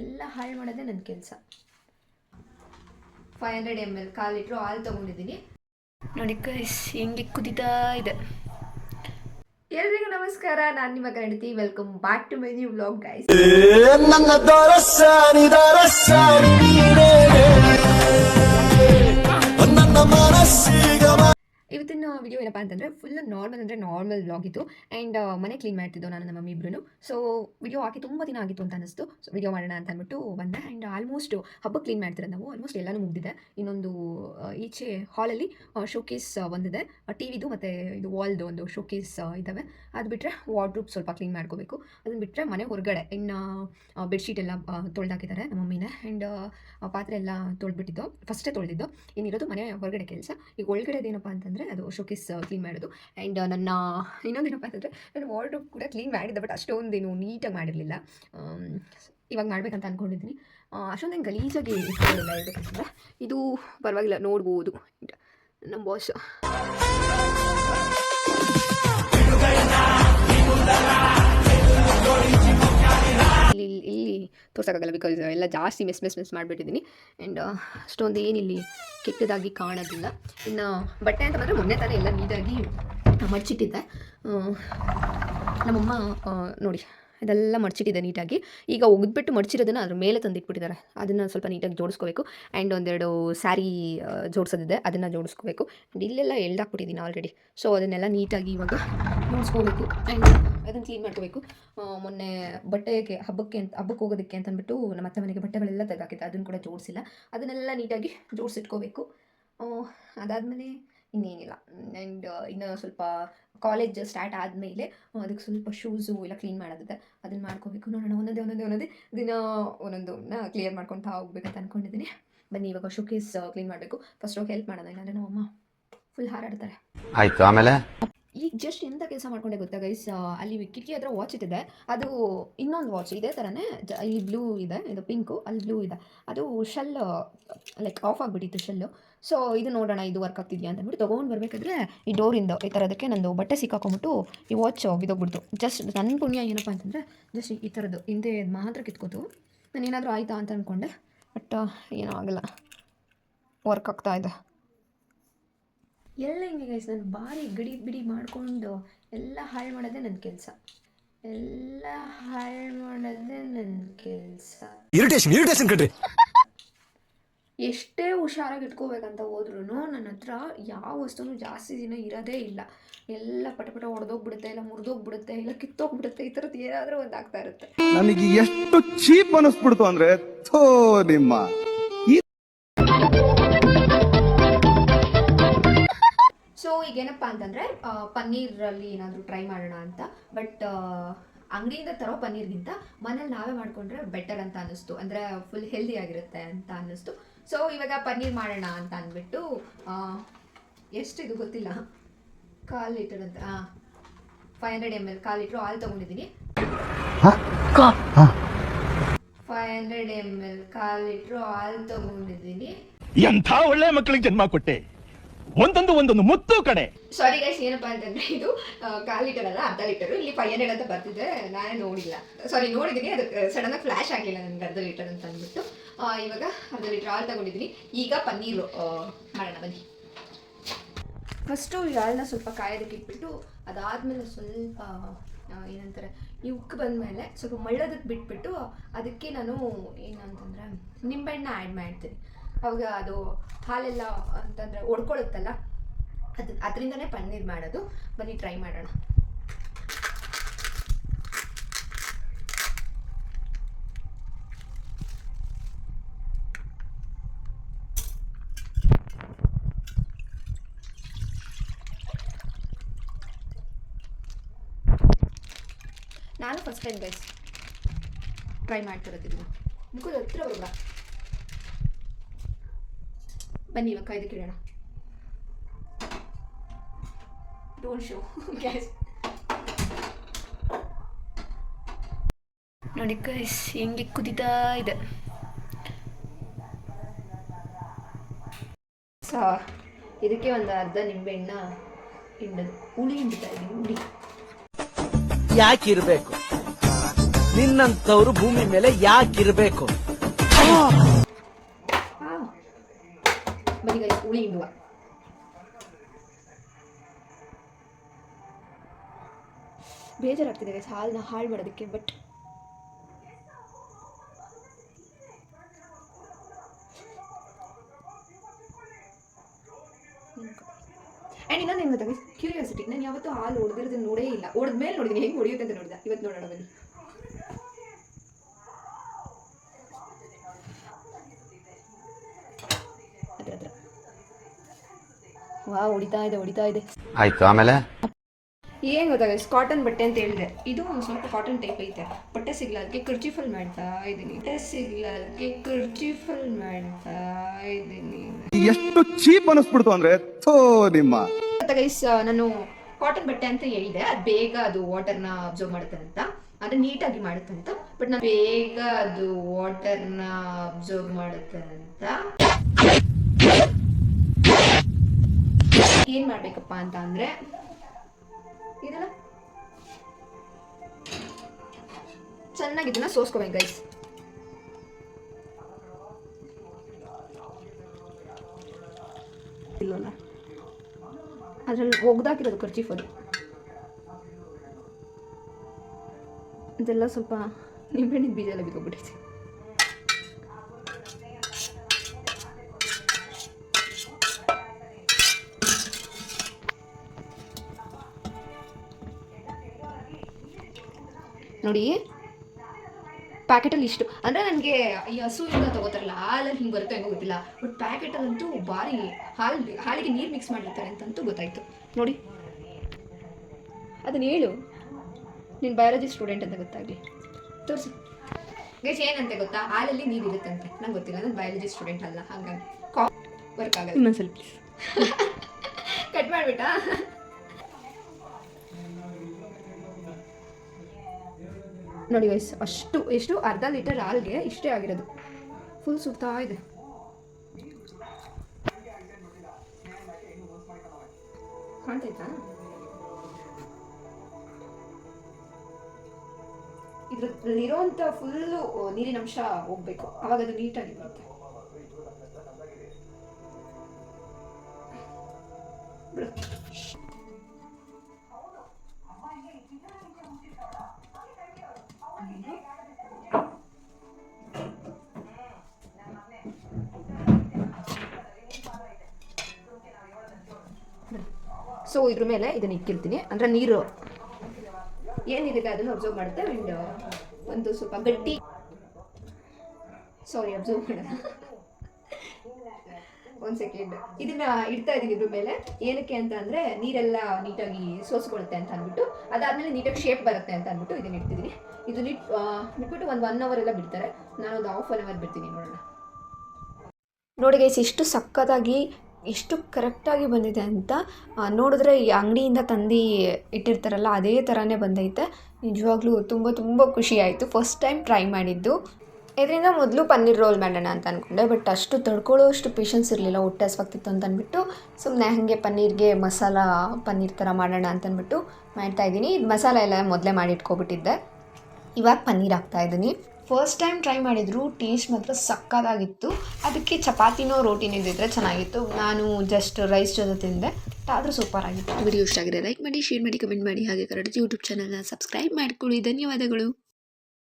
ಎಲ್ಲ ಹಾಳು ಮಾಡೋದೇ ನನ್ನ ಕೆಲಸ. ಫೈವ್ ಹಂಡ್ರೆಡ್ ಎಂ ಎಲ್ ಕಾಲು ಲೀಟ್ರು ಹಾಲು ತೊಗೊಂಡಿದ್ದೀನಿ. ನೋಡಿ ಕೈಸ್ ಹಿಂಗೆ ಕುದಿತಾ ಇದೆ. ಎಲ್ರಿಗೂ ನಮಸ್ಕಾರ ನಾನು ನಿಮ್ಮ ಕನ್ನಡತಿ welcome back to my new vlog guys video ಏನಪ್ಪ ಅಂತಂದರೆ ಫುಲ್ ನಾರ್ಮಲ್ ಅಂದರೆ ನಾರ್ಮಲ್ ವ್ಲಾಗ್ ಇತ್ತು. ಆ್ಯಂಡ್ ಮನೆ ಕ್ಲೀನ್ ಮಾಡ್ತಿದ್ದೋ ನಾನು ನಮ್ಮ ಇಬ್ರು ಸೊ ವಿಡಿಯೋ ಹಾಕಿ ತುಂಬ ದಿನ ಆಗಿತ್ತು ಅಂತ ಅನಿಸ್ತು ಸೊ ವಿಡಿಯೋ ಮಾಡೋಣ ಅಂತ ಅಂದ್ಬಿಟ್ಟು ಬಂದೆ. ಆ್ಯಂಡ್ ಆಲ್ಮೋಸ್ಟ್ ಹಬ್ಬ ಕ್ಲೀನ್ ಮಾಡ್ತಿರೋದು ನಾವು. ಆಲ್ಮೋಸ್ಟ್ ಎಲ್ಲನೂ ಮುಗಿದಿದೆ. ಇನ್ನೊಂದು ಈಚೆ ಹಾಲಲ್ಲಿ ಶೋಕೇಸ್ ಒಂದಿದೆ. ಟಿ ವಿದು ಮತ್ತು ಇದು ವಾಲ್ದು ಒಂದು ಶೋಕೇಸ್ ಇದ್ದಾವೆ ಅದು ಬಿಟ್ಟರೆ ವಾರ್ಡ್ರೂಪ್ ಸ್ವಲ್ಪ ಕ್ಲೀನ್ ಮಾಡ್ಕೋಬೇಕು. ಅದನ್ನು ಬಿಟ್ಟರೆ ಮನೆ ಹೊರಗಡೆ, ಇನ್ನು ಬೆಡ್ಶೀಟ್ ಎಲ್ಲ ತೊಳೆದಾಕಿದ್ದಾರೆ ನಮ್ಮ ಮಮ್ಮಿನೇ. ಆ್ಯಂಡ್ ಪಾತ್ರೆ ಎಲ್ಲ ತೊಳೆದ್ಬಿಟ್ಟಿದ್ದು. ಫಸ್ಟೇ ತೊಳೆದಿದ್ದು. ಇನ್ನಿರೋದು ಮನೆ ಹೊರಗಡೆ ಕೆಲಸ. ಈಗ ಒಳಗಡೆ ಏನಪ್ಪ ಅಂತಂದರೆ ಅದು ಶೋಕೇಸ್ ಕ್ಲೀನ್ ಮಾಡೋದು ಆ್ಯಂಡ್ ನನ್ನ ಇನ್ನೊಂದೇನಪ್ಪ ಅಂತಂದರೆ ನಾನು ವಾರ್ಡ್ರೋಬ್ ಕೂಡ ಕ್ಲೀನ್ ಮಾಡಿದ್ದೆ ಬಟ್ ಅಷ್ಟೊಂದೇನು ನೀಟಾಗಿ ಮಾಡಿರಲಿಲ್ಲ. ಇವಾಗ ಮಾಡಬೇಕಂತ ಅಂದ್ಕೊಂಡಿದ್ದೀನಿ ಅಷ್ಟೊಂದೇನು ಗಲೀಜಾಗಿ ಇಟ್ಕೊಂಡಿಲ್ಲ ಇದು ಪರವಾಗಿಲ್ಲ, ನೋಡ್ಬೋದು. ನಮ್ಮ ಬಾಸ್ ಇಲ್ಲಿ ತೋರ್ಸೋಕ್ಕಾಗಲ್ಲ ಬಿಕಾಸ್ ಎಲ್ಲ ಜಾಸ್ತಿ ಮಿಸ್ ಮಿಸ್ ಮಿಸ್ ಮಾಡಿಬಿಟ್ಟಿದ್ದೀನಿ. ಆ್ಯಂಡ್ ಅಷ್ಟೊಂದು ಏನಿಲ್ಲಿ ಕೆಟ್ಟದಾಗಿ ಕಾಣೋದಿಲ್ಲ. ಇನ್ನು ಬಟ್ಟೆ ಅಂತ ಬಂದರೆ ಮೊನ್ನೆ ತಾನೇ ಎಲ್ಲ ನೀಟಾಗಿ ಮಡಚಿಟ್ಟಿದ್ದೆ. ನಮ್ಮಮ್ಮ ನೋಡಿ ಇದೆಲ್ಲ ಮಡಚಿಟ್ಟಿದೆ ನೀಟಾಗಿ. ಈಗ ಒಗೆದ್ಬಿಟ್ಟು ಮಡಚಿರೋದನ್ನು ಅದ್ರ ಮೇಲೆ ತಂದಿಟ್ಬಿಟ್ಟಿದ್ದಾರೆ. ಅದನ್ನು ಸ್ವಲ್ಪ ನೀಟಾಗಿ ಜೋಡಿಸ್ಕೋಬೇಕು. ಆ್ಯಂಡ್ ಒಂದೆರಡು ಸ್ಯಾರಿ ಜೋಡಿಸೋದಿದೆ. ಅದನ್ನು ಜೋಡಿಸ್ಕೋಬೇಕು. ಆ್ಯಂಡ್ ಇಲ್ಲೆಲ್ಲ ಎಳ್ದಾಕ್ಬಿಟ್ಟಿದ್ದೀನಿ ಆಲ್ರೆಡಿ ಸೊ ಅದನ್ನೆಲ್ಲ ನೀಟಾಗಿ ಇವಾಗ ಜೋಡಿಸ್ಕೋಬೇಕು ಆ್ಯಂಡ್ ಅದನ್ನು ಕ್ಲೀನ್ ಮಾಡ್ಕೋಬೇಕು. ಮೊನ್ನೆ ಬಟ್ಟೆಗೆ ಹಬ್ಬಕ್ಕೆ ಅಂತ, ಹಬ್ಬಕ್ಕೆ ಹೋಗೋದಕ್ಕೆ ಅಂತ ಅಂದ್ಬಿಟ್ಟು ನಮ್ಮ ಅತ್ತೆ ಮನೆಗೆ ಬಟ್ಟೆಗಳೆಲ್ಲ ತೆಗಾಕಿದ್ದೆ ಅದನ್ನು ಕೂಡ ಜೋಡಿಸಿಲ್ಲ. ಅದನ್ನೆಲ್ಲ ನೀಟಾಗಿ ಜೋಡಿಸಿಟ್ಕೋಬೇಕು. ಅದಾದಮೇಲೆ ಇನ್ನೇನಿಲ್ಲ. ಆ್ಯಂಡ್ ಇನ್ನು ಸ್ವಲ್ಪ ಕಾಲೇಜ್ ಸ್ಟಾರ್ಟ್ ಆದಮೇಲೆ ಅದಕ್ಕೆ ಸ್ವಲ್ಪ ಶೂಸು ಎಲ್ಲ ಕ್ಲೀನ್ ಮಾಡೋದಿದೆ. ಅದನ್ನು ಮಾಡ್ಕೋಬೇಕು. ನೋಡೋಣ, ಒಂದೊಂದೇ ಒಂದೊಂದೇ ಒಂದೊಂದೇ ದಿನ ಒಂದೊಂದು ಕ್ಲಿಯರ್ ಮಾಡ್ಕೊತಾ ಹೋಗ್ಬೇಕಂತ ಅಂದ್ಕೊಂಡಿದ್ದೀನಿ ಬನ್ನಿ, ಇವಾಗ ಶೋಕೇಸ್ ಕ್ಲೀನ್ ಮಾಡಬೇಕು. ಫಸ್ಟ್ ಹೋಗಿ ಹೆಲ್ಪ್ ಮಾಡೋಣ. ಇಲ್ಲಾಂದರೆ ನಮ್ಮಮ್ಮ ಫುಲ್ ಹಾರಾಡ್ತಾರೆ. ಆಯ್ತು, ಆಮೇಲೆ? ಈಗ ಜಸ್ಟ್ ಎಂಥ ಕೆಲಸ ಮಾಡ್ಕೊಂಡೆ ಗೊತ್ತಾ ಗೈಸ್ ಅಲ್ಲಿ ಕಿಟಕಿ ಹತ್ರ ವಾಚ್ ಇಟ್ಟಿದೆ ಅದು ಇನ್ನೊಂದು ವಾಚ್ ಇದೇ ಥರನೇ ಇಲ್ಲಿ ಬ್ಲೂ ಇದೆ, ಇದು ಪಿಂಕು ಅಲ್ಲಿ ಬ್ಲೂ ಇದೆ. ಅದು ಶೆಲ್ ಲೈಕ್ ಆಫ್ ಆಗಿಬಿಟ್ಟಿತ್ತು ಶೆಲ್ಲು ಸೊ ಇದು ನೋಡೋಣ, ಇದು ವರ್ಕ್ ಆಗ್ತಿದೆಯಾ ಅಂತ ಅಂದ್ಬಿಟ್ಟು ತೊಗೊಂಡು ಬರಬೇಕಾದ್ರೆ ಈ ಡೋರಿಂದ ಈ ಥರದಕ್ಕೆ ನಂದು ಬಟ್ಟೆ ಸಿಕ್ಕಾಕೊಂಬಿಟ್ಟು ಈ ವಾಚ್ ಬಿದ್ದೋಗ್ಬಿಡ್ತು. ಜಸ್ಟ್ ನನ್ನ ಪುಣ್ಯ ಏನಪ್ಪ ಅಂತಂದರೆ ಜಸ್ಟ್ ಈ ಥರದ್ದು ಹಿಂದೆ ಮಾತ್ರ ಕಿತ್ಕೋತು. ನಾನು ಏನಾದರೂ ಆಯಿತಾ ಅಂತ ಅಂದ್ಕೊಂಡೆ ಬಟ್ ಏನೂ ಆಗಲ್ಲ. ವರ್ಕ್ ಆಗ್ತಾ ಇದೆ. ಎಲ್ಲ ಹಿಂಗೆ ಗೈಸ್ ನಾನು ಭಾರಿ ಗಡಿ ಬಿಡಿ ಮಾಡಿಕೊಂಡು ಎಲ್ಲ ಹಾಳು ಮಾಡೋದೇ ನನ್ನ ಕೆಲಸ. ಎಲ್ಲ ಹಾಳು ಮಾಡೋದೇ ನನ್ನ ಕೆಲಸ. ಇರಿಟೇಷನ್ ಇರಿಟೇಷನ್ ಕಣ್ರಿ. ಎಷ್ಟೇ ಹುಷಾರಾಗಿ ಇಟ್ಕೋಬೇಕಂತ ಹೋದ್ರೂ ನನ್ನ ಹತ್ರ ಯಾವ ವಸ್ತುನೂ ಜಾಸ್ತಿ ದಿನ ಇರೋದೇ ಇಲ್ಲ. ಎಲ್ಲ ಪಟ ಪಟ ಹೊಡೆದೋಗ್ಬಿಡುತ್ತೆ ಇಲ್ಲ ಮುರಿದೋಗ್ಬಿಡುತ್ತೆ ಇಲ್ಲ ಕಿತ್ತೋಗ್ಬಿಡುತ್ತೆ ಈ ಥರದ್ದು ಏನಾದರೂ ಒಂದು ಆಗ್ತಾ ಇರುತ್ತೆ. ನನಗೆ ಎಷ್ಟು ಚೀಪ್ ಅನಿಸ್ಬಿಡ್ತು ಅಂದ್ರೆ ಥೋ ನಿಮ್ಮ. ಅಂತಂದ್ರೆ ಅಂತಂದರೆ ಪನ್ನೀರಲ್ಲಿ ಏನಾದರೂ ಟ್ರೈ ಮಾಡೋಣ ಅಂತ. ಬಟ್ ಅಂಗಡಿಯಿಂದ ತರೋ ಪನ್ನೀರ್ಗಿಂತ ಮನೇಲಿ ನಾವೇ ಮಾಡಿಕೊಂಡ್ರೆ ಬೆಟರ್ ಅಂತ ಅನ್ನಿಸ್ತು. ಅಂದರೆ ಫುಲ್ ಹೆಲ್ದಿ ಆಗಿರುತ್ತೆ ಅಂತ ಅನ್ನಿಸ್ತು. ಸೊ ಇವಾಗ ಪನ್ನೀರ್ ಮಾಡೋಣ ಅಂತ ಅಂದ್ಬಿಟ್ಟು ಎಷ್ಟಿದು ಗೊತ್ತಿಲ್ಲ. ಕಾಲು ಲೀಟರ್ ಅಂತ ಹಾಂ ಫೈವ್ ಹಂಡ್ರೆಡ್ ಎಂ ಎಲ್ ಕಾಲು ಲೀಟ್ರು ಹಾಲು ತೊಗೊಂಡಿದ್ದೀನಿ. ಫೈವ್ ಹಂಡ್ರೆಡ್ ಎಂ ಎಲ್ ಕಾಲು ಲೀಟ್ರು ಹಾಲು ತೊಗೊಂಡಿದ್ದೀನಿ. ಎಂಥ ಒಳ್ಳೆ ಮಕ್ಕಳಿಗೆ ಜನ್ಮ ಕೊಟ್ಟೆ? ಒಂದೊಂದು ಒಂದೊಂದು ಮುತ್ತು ಕಡೆ. ಸಾರಿ ಗೈಸ್ ಏನಪ್ಪಾ ಅಂತಂದ್ರೆ ಇದು ಕಾಲ್ ಲೀಟರ್ ಅಲ್ಲ ಅರ್ಧ ಲೀಟರ್. ಇಲ್ಲಿ ಫೈವ್ ಹಂಡ್ರೆಡ್ ಅಂತ ಬರ್ತಿದೆ, ನಾನೇ ನೋಡಿಲ್ಲ. ಸಾರಿ ನೋಡಿದೀನಿ, ಅದು ಸಡನ್ ಆಗಿ ಫ್ಲಾಶ್ ಆಗಲಿಲ್ಲ ನನ್ಗೆ ಅರ್ಧ ಲೀಟರ್ ಅಂತ ಅಂದ್ಬಿಟ್ಟು. ಇವಾಗ ಅರ್ಧ ಲೀಟರ್ ಹಾಲು ತಗೊಂಡಿದ್ದೀನಿ ಈಗ ಪನ್ನೀರು ಮಾಡೋಣ, ಬನ್ನಿ. ಫಸ್ಟು ಹಾಲನ್ನ ಸ್ವಲ್ಪ ಕಾಯೋದಕ್ಕೆ ಇಟ್ಬಿಟ್ಟು, ಅದಾದಮೇಲೆ ಸ್ವಲ್ಪ ಏನಂತಾರೆ, ಈ ಉಕ್ಕು ಬಂದಮೇಲೆ ಸ್ವಲ್ಪ ಮಳ್ಳೋದಕ್ಕೆ ಬಿಟ್ಬಿಟ್ಟು, ಅದಕ್ಕೆ ನಾನು, ಏನಂತಂದ್ರೆ ನಿಂಬೆಹಣ್ಣ ಆ್ಯಡ್ ಮಾಡ್ತೀನಿ. ಅವಾಗ ಅದು ಹಾಲೆಲ್ಲ ಅಂತಂದರೆ ಒಡ್ಕೊಳ್ಳುತ್ತಲ್ಲ ಅದು ಅದರಿಂದನೇ ಪನ್ನೀರ್ ಮಾಡೋದು. ಬನ್ನಿ ಟ್ರೈ ಮಾಡೋಣ. ನಾನು ಫಸ್ಟ್ ಟೈಮ್ ಗೈಸ್ ಟ್ರೈ ಮಾಡ್ತಿರೋದಿಲ್ಲ ಮುಖದ ಹತ್ರ ಬರೋಣ ಬನ್ನಿ ಇವಾಗ ಕಾಯ್ದು ಕೇಳೋಣ ಡೋಂಟ್ ಶೋ ಗ್ಯಾಸ್ ನೋಡಿ ಗೈಸ್ ಹೆಂಗೆ ಕುದಿತಾ ಇದೆ. ಸೊ ಇದಕ್ಕೆ ಒಂದು ಅರ್ಧ ನಿಂಬೆಹಣ್ಣ ಹಿಂಡದು ಹುಳಿ ಹಿಂಡ್ತಾ ಇದೆ ಹುಳಿ. ಯಾಕಿರ್ಬೇಕು? ನಿನ್ನಂತವ್ರು ಭೂಮಿ ಮೇಲೆ ಯಾಕಿರ್ಬೇಕು? ಬನ್ನಿ ಗೈಸ್ ಹುಳಿ dua. ಬೇಜಾರಾಗ್ತಿದೆ ಗೈಸ್ ಹಾಲನ್ನ ಹಾಳು ಮಾಡೋದಕ್ಕೆ ಬಟ್ ಆ್ಯಂಡ್ ಇನ್ನೊಂದು ಏನು ಗೊತ್ತಾ ಕ್ಯೂರಿಯಾಸಿಟಿ ನಾನು ಯಾವತ್ತೂ ಹಾಲು ಹೊಡೆದಿರೋದನ್ನ ನೋಡೇ ಇಲ್ಲ. ಹೊಡೆದ್ಮೇಲೆ ನೋಡಿದ್ದೀನಿ ಹೆಂಗೆ ಹೊಡೆಯುತ್ತೆ ಅಂತ ನೋಡಿದೆ. ಇವತ್ತು ನೋಡೋಣ ಬನ್ನಿ ಹತ್ರ ಹತ್ರ ಹೊಡಿತಾ ಇದೆ ಹೊಡಿತಾ ಇದೆ. ಆಯ್ತು ಆಮೇಲೆ? ಏನ್ ಗೊತ್ತಾಗ ಕಾಟನ್ ಬಟ್ಟೆ ಅಂತ ಹೇಳಿದೆ. ಇದು ಒಂದು ಸ್ವಲ್ಪ ಕಾಟನ್ ಟೈಪ್ ಐತೆ. ಬಟ್ಟೆ ಸಿಗ್ಲಾರ್ಗೆ ಕರ್ಚಿಫಲ್ ಮಾಡ್ತಾ ಇದ್ದೀನಿ ಬಟ್ಟೆ ಸಿಗ್ಲಾರ್ಗೆ ಕರ್ಚಿಫಲ್ ಮಾಡ್ತಾ ಇದ್ದೀನಿ ಎಷ್ಟು ಚೀಪ್ ಅನಿಸ್ಬಿಡ್ತು ಅಂದ್ರೆ ಥೋ ನಿಮ್ಮ. ಗೈಸ್ ನಾನು ಕಾಟನ್ ಬಟ್ಟೆ ಅಂತ ಹೇಳಿದೆ. ಅದು ಬೇಗ ಅದು ವಾಟರ್ನ ಅಬ್ಸರ್ವ್ ಮಾಡುತ್ತೆ ಅಂತ ಅಂದ್ರೆ ನೀಟಾಗಿ ಮಾಡುತ್ತೆ ಅಂತ ಬಟ್ ನಾನು ಬೇಗ ಅದು ವಾಟರ್ನ ಅಬ್ಸರ್ವ್ ಮಾಡುತ್ತೆ ಅಂತ ಏನ್ ಮಾಡ್ಬೇಕಪ್ಪ ಅಂತ ಅಂದ್ರೆ ಚೆನ್ನಾಗಿ ಇದನ್ನ ಸೋಸ್ಕೋಬೇಕು ಗೈಸ್ ಇಲ್ಲಲ್ಲ. ಅದ್ರಲ್ಲಿ ಒಗ್ದಾಕಿರೋದು ಖರ್ಚೀಫ್ ಅದು. ಇದೆಲ್ಲ ಸ್ವಲ್ಪ ನಿಂಬೆಹಣ್ಣಿನ ಬೀಜ ಎಲ್ಲ ಬಿದ್ದೋಗ್ಬಿಟ್ಟೈತೆ ನೋಡಿ. ಪ್ಯಾಕೆಟಲ್ಲಿ ಇಷ್ಟು. ಅಂದರೆ ನನಗೆ ಈ ಹಸುವಿಂದ ತೊಗೋತಾರಲ್ಲ ಹಾಲಲ್ಲಿ ಹಿಂಗೆ ಬರುತ್ತೋ ಹೆಂಗೋ ಗೊತ್ತಿಲ್ಲ. ಬಟ್ ಪ್ಯಾಕೆಟಲ್ಲಂತೂ ಭಾರಿ ಹಾಲು ಹಾಲಿಗೆ ನೀರು ಮಿಕ್ಸ್ ಮಾಡಿರ್ತಾರೆ ಅಂತಂತೂ ಗೊತ್ತಾಯಿತು. ನೋಡಿ. ಅದನ್ನ ಹೇಳು. ನೀನು ಬಯಾಲಜಿ ಸ್ಟೂಡೆಂಟ್ ಅಂತ ಗೊತ್ತಾಗಲಿ. ತೋರಿಸು. ಗೇಶ್ ಏನಂತೆ ಗೊತ್ತಾ? ಹಾಲಲ್ಲಿ ನೀರು ಇರುತ್ತಂತೆ. ನಂಗೆ ಗೊತ್ತಿಲ್ಲ ನಾನು ಬಯಾಲಜಿ ಸ್ಟೂಡೆಂಟ್ ಅಲ್ಲ. ಹಾಗಾಗಿ ಕಾ ವರ್ಕ್ ಆಗಲ್ಲ. ಇನ್ನೊಂದು ಪ್ಲೀಸ್ ಕಟ್ ಮಾಡಿಬಿಟ್ಟಾ ನೋಡಿ ವಯಸ್ಸು ಅಷ್ಟು, ಎಷ್ಟು ಅರ್ಧ ಲೀಟರ್ ಹಾಲ್ಗೆ ಇಷ್ಟೇ ಆಗಿರೋದು. ಫುಲ್ ಸುಡ್ತಾ ಇದೆ. ಕಾಣ್ತೈತಾ ಇದ್ರಲ್ಲಿರೋಂಥ ಫುಲ್ಲು ನೀರಿನ ಅಂಶ ಹೋಗ್ಬೇಕು. ಅವಾಗ ಅದು ನೀಟಾಗಿ ಬರುತ್ತೆ. ಬಿಡು. ಸೊ ಇದ್ರ ಮೇಲೆ ಇದನ್ನ ಇಕ್ಕಿರ್ತೀನಿ. ಅಂದರೆ ನೀರು. ಏನಿದೆ ಅದನ್ನು ಅಬ್ಸರ್ವ್ ಮಾಡುತ್ತೆ. ಆ್ಯಂಡ್ ಒಂದು ಸ್ವಲ್ಪ ಗಟ್ಟಿ. ಸಾರಿ ಅಬ್ಸರ್ವ್ ಮಾಡೋಣ ಒಂದು ಸೆಕೆಂಡ್ ಇದನ್ನ ಇಡ್ತಾ ಇದೀನಿ ಇದ್ರ ಮೇಲೆ. ಏನಕ್ಕೆ ಅಂತ ಅಂದ್ರೆ, ನೀರೆಲ್ಲ ನೀಟಾಗಿ ಸೋಸ್ಕೊಳುತ್ತೆ ಅಂತ ಅಂದ್ಬಿಟ್ಟು. ಅದಾದ್ಮೇಲೆ ನೀಟಾಗಿ ಶೇಪ್ ಬರುತ್ತೆ ಅಂತ ಅಂದ್ಬಿಟ್ಟು ಇದನ್ನ ಇಡ್ತಿದ್ದೀನಿ ಇದು ಬಿಟ್ಬಿಟ್ಟು ಒಂದು ಒನ್ ಅವರ್ ಎಲ್ಲ ಬಿಡ್ತಾರೆ. ನಾನೊಂದು ಹಾಫ್ ಅನ್ ಅವರ್ ಬಿಡ್ತೀನಿ ನೋಡೋಣ. ನೋಡಿ ಗೈಸ್ ಇಷ್ಟು ಸಕ್ಕತ್ತಾಗಿ ಎಷ್ಟು ಕರೆಕ್ಟಾಗಿ ಬಂದಿದೆ ಅಂತ ನೋಡಿದ್ರೆ ಈ ಅಂಗಡಿಯಿಂದ ತಂದು ಇಟ್ಟಿರ್ತಾರಲ್ಲ, ಅದೇ ಥರನೇ ಬಂದೈತೆ. ನಿಜವಾಗ್ಲೂ ತುಂಬ ತುಂಬ ಖುಷಿ ಆಯಿತು. ಫಸ್ಟ್ ಟೈಮ್ ಟ್ರೈ ಮಾಡಿದ್ದು. ಇದರಿಂದ ಮೊದಲು ಪನ್ನೀರ್ ರೋಲ್ ಮಾಡೋಣ ಅಂತ ಅಂದ್ಕೊಂಡೆ ಬಟ್ ಅಷ್ಟು ತಡ್ಕೊಳ್ಳೋ ಅಷ್ಟು ಪೇಷನ್ಸ್ ಇರಲಿಲ್ಲ, ಹೊಟ್ಟೆ ಹಸ್ವಾಗ್ತಿತ್ತು ಅಂತ ಅಂದ್ಬಿಟ್ಟು ಸುಮ್ಮನೆ ಹಾಗೆ ಪನ್ನೀರ್ಗೆ ಮಸಾಲ ಪನ್ನೀರ್ ಥರ ಮಾಡೋಣ ಅಂತ ಅಂದ್ಬಿಟ್ಟು ಮಾಡ್ತಾಯಿದ್ದೀನಿ ಇದು ಮಸಾಲ ಎಲ್ಲ ಮೊದಲೇ ಮಾಡಿಟ್ಕೊಬಿಟ್ಟಿದ್ದೆ. ಇವಾಗ ಪನ್ನೀರ್ ಹಾಕ್ತಾ ಇದ್ದೀನಿ. ಫಸ್ಟ್ ಟೈಮ್ ಟ್ರೈ ಮಾಡಿದ್ರು ಟೇಸ್ಟ್ ಮಾತ್ರ ಸಕ್ಕತ್ತಾಗಿತ್ತು ಅದಕ್ಕೆ ಚಪಾತಿನೋ, ರೋಟಿನೋ ಇದ್ದಿದ್ರೆ ಚೆನ್ನಾಗಿತ್ತು. ನಾನು ಜಸ್ಟ್ ರೈಸ್ ಜೊತೆ ತಿಂದೆ. ಆದರೂ ಸೂಪರ್ ಆಗಿತ್ತು. ವಿಡಿಯೋ ಇಷ್ಟ ಆಗಿದೆ ಲೈಕ್ ಮಾಡಿ ಶೇರ್ ಮಾಡಿ ಕಮೆಂಟ್ ಮಾಡಿ. ಹಾಗೆ ಕನ್ನಡ ಯೂಟ್ಯೂಬ್ ಚಾನಲ್ನ ಸಬ್ಸ್ಕ್ರೈಬ್ ಮಾಡಿಕೊಳ್ಳಿ. ಧನ್ಯವಾದಗಳು.